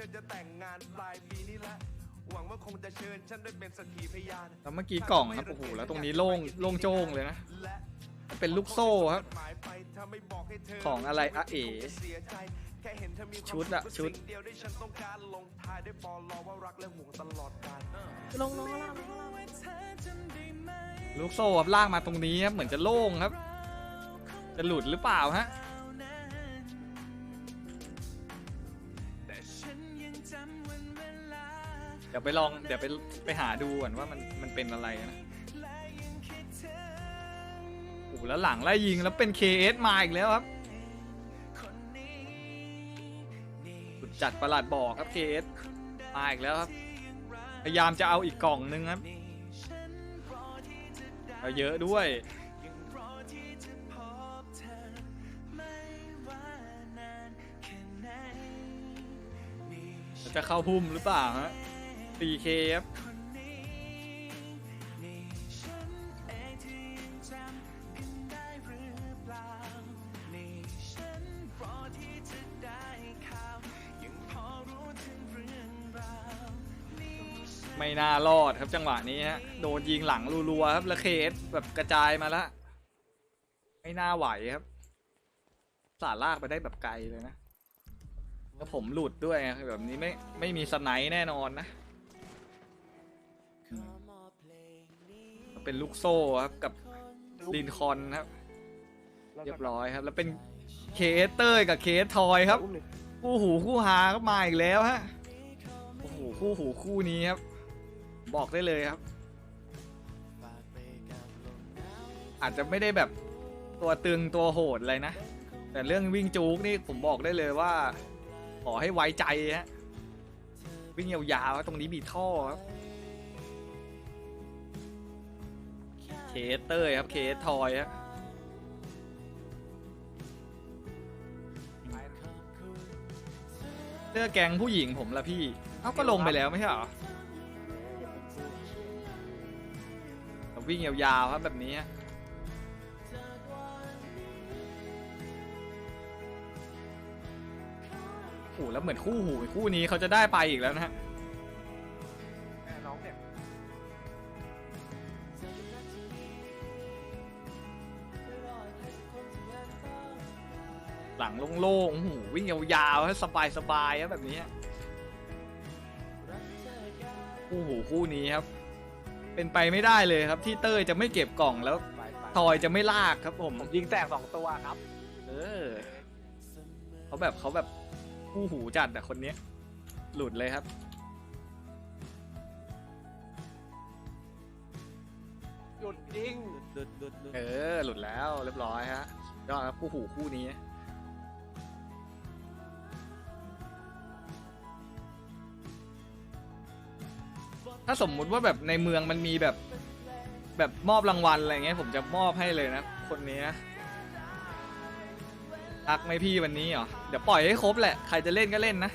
ธอจะแต่งงานปลายปีนี้ละหวังว่าคงจะเชิญฉันได้เป็นสักขีพยานแล้วเมื่อกี้กล่องครับโอ้โหแล้วตรงนี้โล่งโล่งโจ้งเลยนะและเป็นลูกโซ่ครับหมายไปถ้าไม่บอกให้เธอของอะไรอะเอ๋คงจเสียใจแค่เห็นเธอมีความชุดอะสุขชุดสิ่งเดียวที่ฉันต้องการลงท้ายด้วยปอลอว่ารักและห่วงตลอดกาลลงลงข้างล่างลงข้างล่างลูกโซ่ครับลากมาตรงนี้ครับเหมือนจะโล่งครับ จะหลุดหรือเปล่าฮะ เดี๋ยวไปลองเดี๋ยวไปไปหาดูก่อนว่ามันมันเป็นอะไรนะโอ้แล้วหลังไล่ยิงแล้วเป็น KS มาอีกแล้วครับสุดจัดประหลาดบอกครับ KS มาอีกแล้วครับ พยายามจะเอาอีกกล่องนึงครับเอาเยอะด้วย จะเข้าพุ่มหรือเปล่าฮะ 4K ครับไม่น่ารอดครับจังหวะนี้ฮะ โดนยิงหลังรัวๆครับ แล้วเคสแบบกระจายมาล้วไม่น่าไหวครับ สาลากไปได้แบบไกลเลยนะ แล้วผมหลุดด้วยไงแบบนี้ไม่ไม่มีสไนด์แน่นอนนะ เป็นลูกโซ่ครับกับลินคอนครับ เรียบร้อยครับ แล้วเป็นเคสเตอร์กับเคสทอยครับ คู่หูคู่หาก็มาอีกแล้วฮะโอ้โหคู่หูคู่นี้ครับ บอกได้เลยครับ อาจจะไม่ได้แบบตัวตึงตัวโหดอะไรนะ แต่เรื่องวิ่งจู๊กนี่ผมบอกได้เลยว่า ขอให้ไว้ใจฮะวิ่งยาวๆตรงนี้มีท่อครับเคสเตอร์ครับเคสทอยฮะเสื้อแกงผู้หญิงผมละพี่เอ้าก็ลงไปแล้วไม่ใช่เหรอวิ่งยาวๆครับแบบนี้ฮะ หแล้วเหมือนคู่หูคู่นี้เขาจะได้ไปอีกแล้วนะฮะน้องเนี่ยหลังโล่งๆโอ้โหวิ่งยาวๆฮะสบายๆครับแบบนี้ฮะคู่หูคู่นี้ครับ เป็นไปไม่ได้เลยครับ ที่เต้ยจะไม่เก็บกล่องแล้วไปไปทอยจะไม่ลากครับผมผมยิงแตกสองตัวครับ เออเขาแบบเขาแบบ คู่หูจัดอะคนเนี้ย หลุดเลยครับ หยุดยิงเออ หลุดแล้วเรียบร้อยฮะยอดครับคู่หูคู่นี้ ถ้าสมมุติว่าแบบในเมืองมันมีแบบแบบมอบรางวัลอะไรเงี้ยผมจะมอบให้เลยนะ คนนี้นะ รักไหมพี่วันนี้เหรอ เดี๋ยวปล่อยให้ครบแหละ ใครจะเล่นก็เล่นนะ